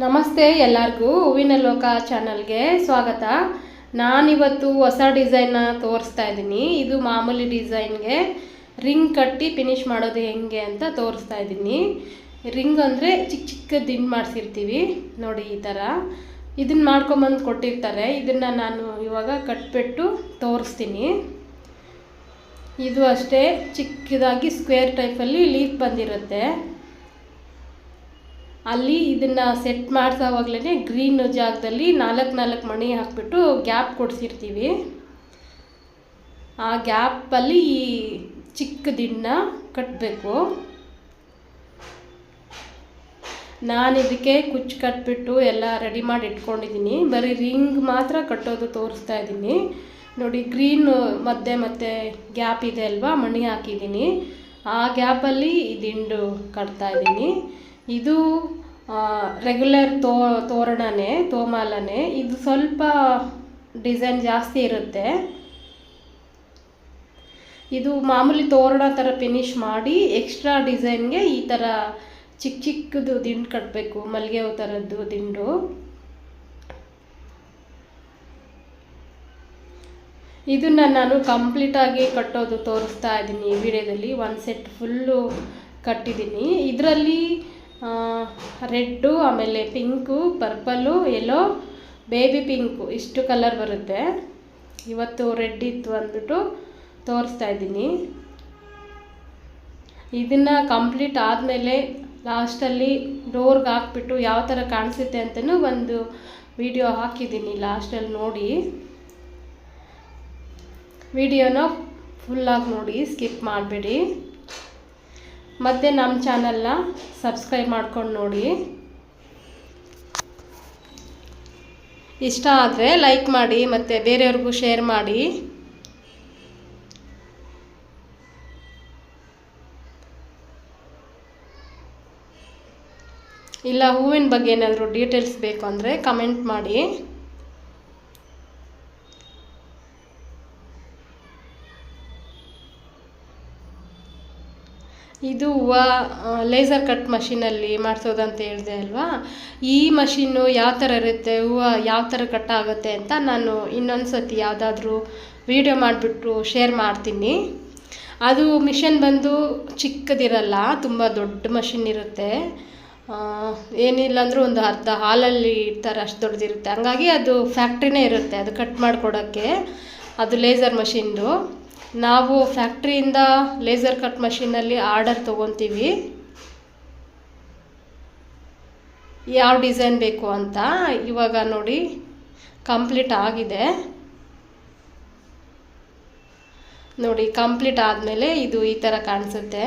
ನಮಸ್ತೆ ಎಲ್ಲರಿಗೂ, ಹೂವಿನ ಲೋಕ ಚಾನಲ್ಗೆ ಸ್ವಾಗತ. ನಾನಿವತ್ತು ಹೊಸ ಡಿಸೈನ್ನ ತೋರಿಸ್ತಾ ಇದ್ದೀನಿ. ಇದು ಮಾಮೂಲಿ ಡಿಸೈನ್ಗೆ ರಿಂಗ್ ಕಟ್ಟಿ ಫಿನಿಶ್ ಮಾಡೋದು ಹೆಂಗೆ ಅಂತ ತೋರಿಸ್ತಾ ಇದ್ದೀನಿ. ರಿಂಗ್ ಅಂದರೆ ಚಿಕ್ಕ ಚಿಕ್ಕ ದಿನ್ ಮಾಡಿಸಿರ್ತೀವಿ, ನೋಡಿ ಈ ಥರ ಇದನ್ನು ಮಾಡ್ಕೊಂಬಂದು ಕೊಟ್ಟಿರ್ತಾರೆ. ಇದನ್ನು ನಾನು ಇವಾಗ ಕಟ್ಬಿಟ್ಟು ತೋರಿಸ್ತೀನಿ. ಇದು ಅಷ್ಟೇ ಚಿಕ್ಕದಾಗಿ ಸ್ಕ್ವೇರ್ ಟೈಪಲ್ಲಿ ಲೀಫ್ ಬಂದಿರುತ್ತೆ. ಅಲ್ಲಿ ಇದನ್ನು ಸೆಟ್ ಮಾಡಿಸೋವಾಗ್ಲೇ ಗ್ರೀನ್ ಜಾಗದಲ್ಲಿ ನಾಲ್ಕು ನಾಲ್ಕು ಮಣಿ ಹಾಕ್ಬಿಟ್ಟು ಗ್ಯಾಪ್ ಕೊಡಿಸಿರ್ತೀವಿ. ಆ ಗ್ಯಾಪಲ್ಲಿ ಈ ಚಿಕ್ಕ ದಿಣ್ಣ ಕಟ್ಟಬೇಕು ನಾನು ಇದಕ್ಕೆ ಕುಚ್ಚು ಕಟ್ಬಿಟ್ಟು ಎಲ್ಲ ರೆಡಿ ಮಾಡಿ ಇಟ್ಕೊಂಡಿದ್ದೀನಿ. ಬರೀ ರಿಂಗ್ ಮಾತ್ರ ಕಟ್ಟೋದು ತೋರಿಸ್ತಾ ಇದ್ದೀನಿ. ನೋಡಿ ಗ್ರೀನ್ ಮಧ್ಯೆ ಮತ್ತೆ ಗ್ಯಾಪ್ ಇದೆ ಅಲ್ವಾ? ಮಣಿ ಹಾಕಿದ್ದೀನಿ. ಆ ಗ್ಯಾಪಲ್ಲಿ ಈ ದಿಂಡು ಕಟ್ತಾ ಇದ್ದೀನಿ. ಇದು ರೆಗ್ಯುಲರ್ ತೋ, ತೋರಣನೇ, ತೋಮಾಲನೇ, ಇದು ಸ್ವಲ್ಪ ಡಿಸೈನ್ ಜಾಸ್ತಿ ಇರುತ್ತೆ. ಇದು ಮಾಮೂಲಿ ತೋರಣ ಥರ ಫಿನಿಶ್ ಮಾಡಿ ಎಕ್ಸ್ಟ್ರಾ ಡಿಸೈನ್ಗೆ ಈ ಥರ ಚಿಕ್ಕ ಚಿಕ್ಕದು ದಿಂಡು ಕಟ್ಟಬೇಕು ಮಲ್ಲಿಗೆ ಹೂ ಥರದ್ದು ದಿಂಡು. ಇದನ್ನು ನಾನು ಕಂಪ್ಲೀಟಾಗಿ ಕಟ್ಟೋದು ತೋರಿಸ್ತಾ ಇದ್ದೀನಿ ಈ ವಿಡಿಯೋದಲ್ಲಿ. ಒಂದು ಸೆಟ್ ಫುಲ್ಲು ಕಟ್ಟಿದ್ದೀನಿ. ಇದರಲ್ಲಿ ರೆಡ್ಡು, ಆಮೇಲೆ pink, purple, yellow, baby pink, ಇಷ್ಟು ಕಲರ್ ಬರುತ್ತೆ. ಇವತ್ತು ರೆಡ್ ಇತ್ತು ಅಂದ್ಬಿಟ್ಟು ತೋರಿಸ್ತಾ ಇದ್ದೀನಿ. ಇದನ್ನು ಕಂಪ್ಲೀಟ್ ಆದಮೇಲೆ ಲಾಸ್ಟಲ್ಲಿ ಡೋರ್ಗೆ ಹಾಕ್ಬಿಟ್ಟು ಯಾವ ಥರ ಕಾಣಿಸುತ್ತೆ ಅಂತಲೂ ಒಂದು ವಿಡಿಯೋ ಹಾಕಿದ್ದೀನಿ ಲಾಸ್ಟಲ್ಲಿ ನೋಡಿ. ವಿಡಿಯೋನ ಫುಲ್ಲಾಗಿ ನೋಡಿ, ಸ್ಕಿಪ್ ಮಾಡಬೇಡಿ. ಮತ್ತು ನಮ್ಮ ಚಾನಲ್ನ ಸಬ್ಸ್ಕ್ರೈಬ್ ಮಾಡ್ಕೊಂಡು ನೋಡಿ. ಇಷ್ಟ ಆದರೆ ಲೈಕ್ ಮಾಡಿ ಮತ್ತು ಬೇರೆಯವ್ರಿಗೂ ಶೇರ್ ಮಾಡಿ. ಇಲ್ಲ, ಹೂವಿನ ಬಗ್ಗೆ ಏನಾದರೂ ಡೀಟೇಲ್ಸ್ ಬೇಕು ಅಂದರೆ ಕಮೆಂಟ್ ಮಾಡಿ. ಇದು ಹೂವು ಲೇಸರ್ ಕಟ್ ಮಷಿನಲ್ಲಿ ಅಂತ ಹೇಳಿದೆ ಅಲ್ವಾ? ಈ ಮಷಿನ್ನು ಯಾವ ಥರ ಇರುತ್ತೆ, ಹೂವು ಯಾವ ಥರ ಕಟ್ ಆಗುತ್ತೆ ಅಂತ ನಾನು ಇನ್ನೊಂದು ಸತಿ ಯಾವುದಾದ್ರೂ ವೀಡಿಯೋ ಮಾಡಿಬಿಟ್ಟು ಶೇರ್ ಮಾಡ್ತೀನಿ. ಅದು ಮಿಷನ್ ಬಂದು ಚಿಕ್ಕದಿರಲ್ಲ, ತುಂಬ ದೊಡ್ಡ ಮಷಿನ್ ಇರುತ್ತೆ. ಏನಿಲ್ಲ ಅಂದರೂ ಒಂದು ಅರ್ಧ ಹಾಲಲ್ಲಿ ಇರ್ತಾರೆ ಅಷ್ಟು ದೊಡ್ಡದಿರುತ್ತೆ. ಹಂಗಾಗಿ ಅದು ಫ್ಯಾಕ್ಟ್ರಿನೇ ಇರುತ್ತೆ ಅದು ಕಟ್ ಮಾಡಿಕೊಡೋಕ್ಕೆ, ಅದು ಲೇಸರ್ ಮಷಿನ್ದು ನಾವು ಫ್ಯಾಕ್ಟ್ರಿಯಿಂದ ಲೇಸರ್ ಕಟ್ ಮಷಿನಲ್ಲಿ ಆರ್ಡರ್ ತೊಗೊತೀವಿ ಯಾವ ಡಿಸೈನ್ ಬೇಕು ಅಂತ ಇವಾಗ ನೋಡಿ ಕಂಪ್ಲೀಟ್ ಆಗಿದೆ. ನೋಡಿ ಕಂಪ್ಲೀಟ್ ಆದಮೇಲೆ ಇದು ಈ ಥರ ಕಾಣಿಸುತ್ತೆ.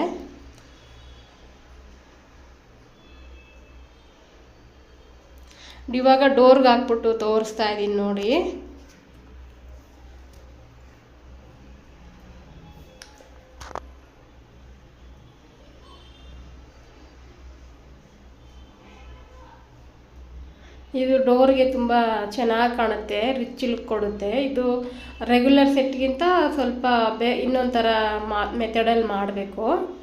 ಇವಾಗ ಡೋರ್ಗೆ ಹಾಕ್ಬಿಟ್ಟು ತೋರಿಸ್ತಾ ಇದ್ದೀನಿ ನೋಡಿ. ಇದು ಡೋರ್ಗೆ ತುಂಬ ಚೆನ್ನಾಗಿ ಕಾಣುತ್ತೆ, ರಿಚ್ ಲುಕ್ ಕೊಡುತ್ತೆ. ಇದು ರೆಗ್ಯುಲರ್ ಸೆಟ್ಗಿಂತ ಸ್ವಲ್ಪ ಬೇ ಇನ್ನೊಂಥರ ಥರ ಮಾ ಮೆಥಡಲ್ಲಿ ಮಾಡಬೇಕು.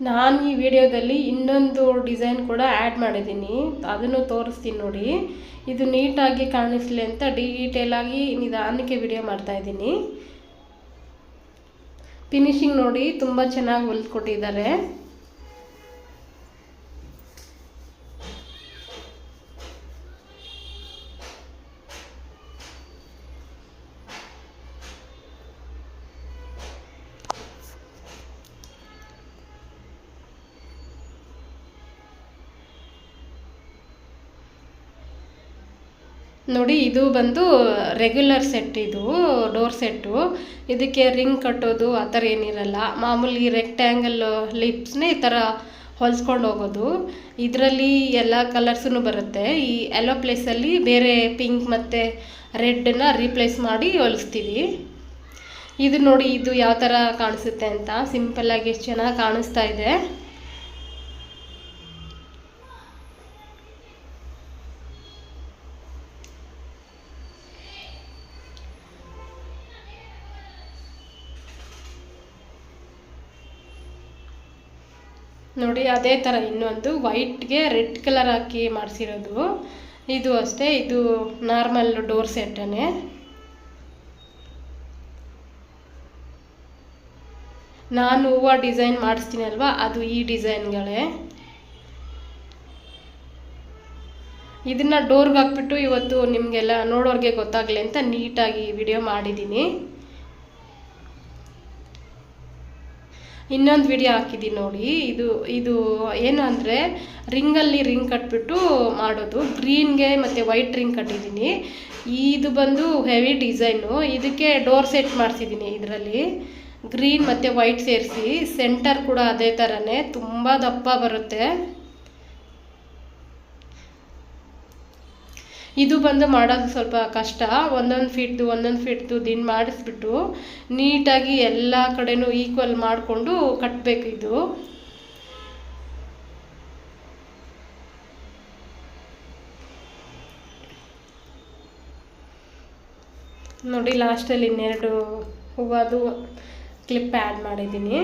ನಾನು ಈ ವಿಡಿಯೋದಲ್ಲಿ ಇನ್ನೊಂದು ಡಿಸೈನ್ ಕೂಡ ಆ್ಯಡ್ ಮಾಡಿದ್ದೀನಿ. ಅದನ್ನು ತೋರಿಸ್ತೀನಿ ನೋಡಿ. ಇದು ನೀಟಾಗಿ ಕಾಣಿಸ್ಲಿ ಅಂತ ಡೀಟೇಲಾಗಿ ನಿಧಾನಕ್ಕೆ ವಿಡಿಯೋ ಮಾಡ್ತಾಯಿದ್ದೀನಿ ಫಿನಿಶಿಂಗ್ ನೋಡಿ, ತುಂಬ ಚೆನ್ನಾಗಿ ಹೊಲ್ಕೊಟ್ಟಿದ್ದಾರೆ ನೋಡಿ, ಇದು ಬಂದು ರೆಗ್ಯುಲರ್ ಸೆಟ್ ಇದು ಡೋರ್ ಸೆಟ್ಟು ಇದಕ್ಕೆ ರಿಂಗ್ ಕಟ್ಟೋದು ಆ ಥರ ಏನಿರಲ್ಲ. ಮಾಮೂಲಿ ರೆಕ್ಟ್ಯಾಂಗಲ್ ಲಿಪ್ಸ್ನೇ ಈ ಥರ ಹೊಲ್ಸ್ಕೊಂಡು ಹೋಗೋದು. ಇದರಲ್ಲಿ ಎಲ್ಲ ಕಲರ್ಸೂ ಬರುತ್ತೆ. ಈ ಎಲ್ಲೋ ಪ್ಲೇಸಲ್ಲಿ ಬೇರೆ ಪಿಂಕ್ ಮತ್ತು ರೆಡ್ನ ರೀಪ್ಲೇಸ್ ಮಾಡಿ ಹೊಲಿಸ್ತೀವಿ. ಇದು ನೋಡಿ, ಇದು ಯಾವ ಥರ ಕಾಣಿಸುತ್ತೆ ಅಂತ. ಸಿಂಪಲ್ಲಾಗಿ ಎಷ್ಟು ಚೆನ್ನಾಗಿ ಕಾಣಿಸ್ತಾ ಇದೆ. ನೋಡಿ, ಅದೇ ಥರ ಇನ್ನೊಂದು ವೈಟ್ಗೆ ರೆಡ್ ಕಲರ್ ಹಾಕಿ ಮಾಡಿಸಿರೋದು. ಇದು ಅಷ್ಟೇ, ಇದು ನಾರ್ಮಲ್ ಡೋರ್ ಸೆಟ್ಟನೇ ನಾನು ಹೂವು ಡಿಸೈನ್ ಮಾಡಿಸ್ತೀನಿ ಅಲ್ವಾ ಅದು ಈ ಡಿಸೈನ್ಗಳೇ ಇದನ್ನು ಡೋರ್ಗೆ ಹಾಕ್ಬಿಟ್ಟು ಇವತ್ತು ನಿಮಗೆಲ್ಲ ನೋಡೋರಿಗೆ ಗೊತ್ತಾಗಲಿ ಅಂತ ನೀಟಾಗಿ ವಿಡಿಯೋ ಮಾಡಿದ್ದೀನಿ ಇನ್ನೊಂದು ವಿಡಿಯೋ ಹಾಕಿದ್ದೀನಿ ನೋಡಿ. ಇದು ಇದು ಏನು ಅಂದರೆ ರಿಂಗಲ್ಲಿ ರಿಂಗ್ ಕಟ್ಬಿಟ್ಟು ಮಾಡೋದು. ಗ್ರೀನ್ಗೆ ಮತ್ತು ವೈಟ್ ರಿಂಗ್ ಕಟ್ಟಿದ್ದೀನಿ ಇದು ಬಂದು ಹೆವಿ ಡಿಸೈನು ಇದಕ್ಕೆ ಡೋರ್ ಸೆಟ್ ಮಾಡಿಸಿದ್ದೀನಿ ಇದರಲ್ಲಿ. ಗ್ರೀನ್ ಮತ್ತು ವೈಟ್ ಸೇರಿಸಿ. ಸೆಂಟರ್ ಕೂಡ ಅದೇ ಥರನೇ ತುಂಬ ದಪ್ಪ ಬರುತ್ತೆ. ಇದು ಬಂದು ಮಾಡೋದು ಸ್ವಲ್ಪ ಕಷ್ಟ. ಒಂದೊಂದು ಫೀಟ್ದು ಒಂದೊಂದು ಫೀಟ್ದು ದಿನ ಮಾಡಿಸ್ಬಿಟ್ಟು ನೀಟಾಗಿ ಎಲ್ಲ ಕಡೆನೂ ಈಕ್ವಲ್ ಮಾಡಿಕೊಂಡು ಕಟ್ಟಬೇಕು ಇದು. ನೋಡಿ ಲಾಸ್ಟಲ್ಲಿ ಇನ್ನೆರಡು ಹೂವದು ಕ್ಲಿಪ್ ಆ್ಯಡ್ ಮಾಡಿದ್ದೀನಿ.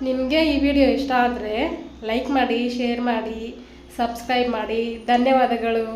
ನಿಮಗೆ ಈ ವಿಡಿಯೋ ಇಷ್ಟ ಆದರೆ ಲೈಕ್ ಮಾಡಿ ಶೇರ್ ಮಾಡಿ ಸಬ್ಸ್ಕ್ರೈಬ್ ಮಾಡಿ. ಧನ್ಯವಾದಗಳು.